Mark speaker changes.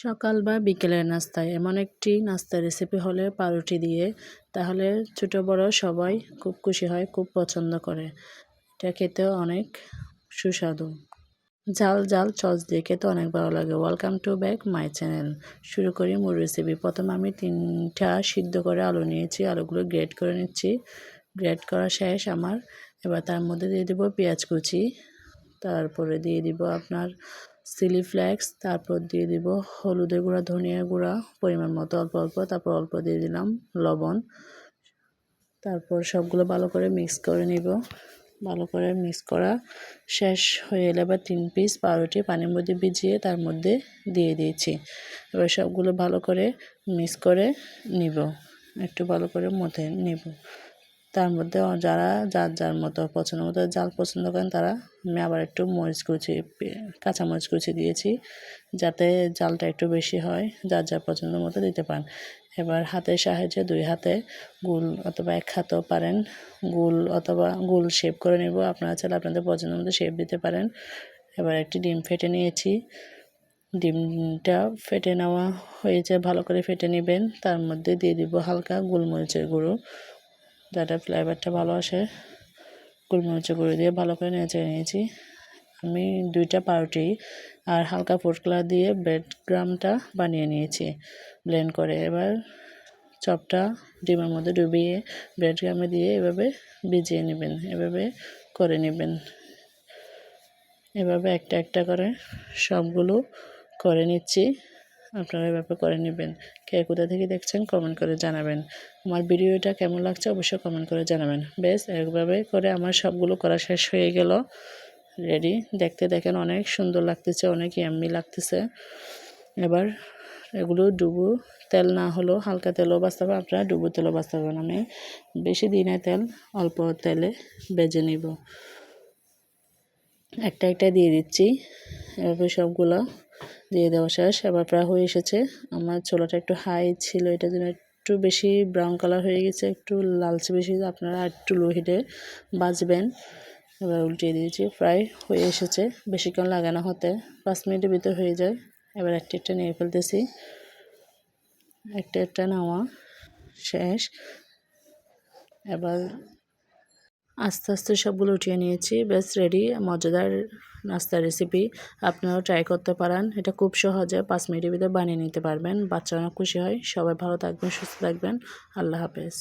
Speaker 1: সকাল বা বিকেলের নাস্তায় এমন একটি নাস্তার রেসিপি হলে পাউরুটি দিয়ে, তাহলে ছোট বড় সবাই খুব খুশি হয়, খুব পছন্দ করে। এটা খেতেও অনেক সুস্বাদু। ঝাল ঝাল চস দিয়ে খেতে অনেক ভালো লাগে। Welcome to back my channel শুরু করি মূল রেসিপি প্রথম আমি তিনটা সিদ্ধ করে আলু নিয়েছি। আলুগুলো গ্রেড করে নিচ্ছি। গ্রেড করা শেষ আমার। এবার তার মধ্যে দিয়ে দেবো পেঁয়াজ কুচি। তারপরে দিয়ে দিব আপনার চিলি ফ্লেক্স তারপর দিয়ে দিব হলুদের গুঁড়া, ধনিয়া গুঁড়া, পরিমাণ মতো অল্প অল্প, তারপর অল্প দিয়ে দিলাম লবণ। তারপর সবগুলো ভালো করে মিক্স করে নিব। ভালো করে মিক্স করা শেষ হয়ে এলে এবার তিন পিস পাউরুটি পানির মধ্যে ভিজিয়ে তার মধ্যে দিয়ে দিয়েছি। এবার সবগুলো ভালো করে মিক্স করে নিব। একটু ভালো করে মধ্যে নিব। তার মধ্যে যারা যার যার মতো পছন্দ মতো জাল পছন্দ করেন তারা আমি আবার একটু মরিচ কুচি, কাঁচা মরিচ কুচি দিয়েছি যাতে জালটা একটু বেশি হয়, যার যার পছন্দ মতো দিতে পারেন। এবার হাতের সাহায্যে দুই হাতে গুল অথবা এক হাতেও পারেন, গুল অথবা গুল শেপ করে নেব। আপনারা চাইলে আপনাদের পছন্দ মতো শেপ দিতে পারেন। এবার একটি ডিম ফেটে নিয়েছি। ডিমটা ফেটে নেওয়া হয়েছে, ভালো করে ফেটে নেবেন। তার মধ্যে দিয়ে দিব হালকা গোলমরিচের গুঁড়ো। যাতে ফ্লেভারটা ভালো আসে। গোলমরিচের গুঁড়ো দিয়ে ভালো করে নেচে নিয়েছি। আমি দুইটা পাউরুটি আর হালকা ফুড কালার দিয়ে ব্রেড গ্রামটা বানিয়ে নিয়েছি। ব্লেন্ড করে এবার চপটা ডিমের মধ্যে ডুবিয়ে ব্রেড গ্রামে দিয়ে এভাবে ভিজিয়ে নেবেন, এভাবে করে নেবেন। এভাবে একটা একটা করে সবগুলো করে নিচ্ছি। আপনারা এভাবে করে নেবেন। কে কোথা থেকে দেখছেন কমেন্ট করে জানাবেন। আমার ভিডিওটা কেমন লাগছে অবশ্যই কমেন্ট করে জানাবেন। বেশ, একভাবে করে আমার সবগুলো করা শেষ হয়ে গেল। রেডি দেখতে দেখেন অনেক সুন্দর লাগতেছে, অনেক ইয়াম্মি লাগতেছে। এবার এগুলো ডুবু। তেল না হলেও হালকা তেলও বাঁচতে হবে আপনারা ডুবো তেলও বাঁচতে পারবেন আমি বেশি দিনে তেল, অল্প তেলে বেজে নিব। একটা একটা দিয়ে দিচ্ছি। এভাবে সবগুলো দিয়ে দেওয়া শেষ এবার প্রায় হয়ে এসেছে। আমার ছোলাটা একটু হাই ছিল এটার জন্য একটু বেশি ব্রাউন কালার হয়ে গেছে, একটু লালচে বেশি, আপনারা একটু লো হিটে বাজবেন। এবার উল্টিয়ে দিয়েছি, প্রায় হয়ে এসেছে। বেশিক্ষণ লাগানো হতে পাঁচ মিনিটের ভিতর হয়ে যায়। এবার একটা একটা নিয়ে ফেলতেছি। একটা একটা নেওয়া শেষ এবার আস্তে আস্তে সবগুলো উঠিয়ে নিয়েছি। বেশ রেডি মজাদার নাস্তার রেসিপি আপনারাও ট্রাই করতে পারেন। এটা খুব সহজে পাঁচ মিনিটের ভিতরে বানিয়ে নিতে পারবেন। বাচ্চারা খুশি হয়। সবাই ভালো থাকবেন, সুস্থ থাকবেন। আল্লাহ হাফেজ।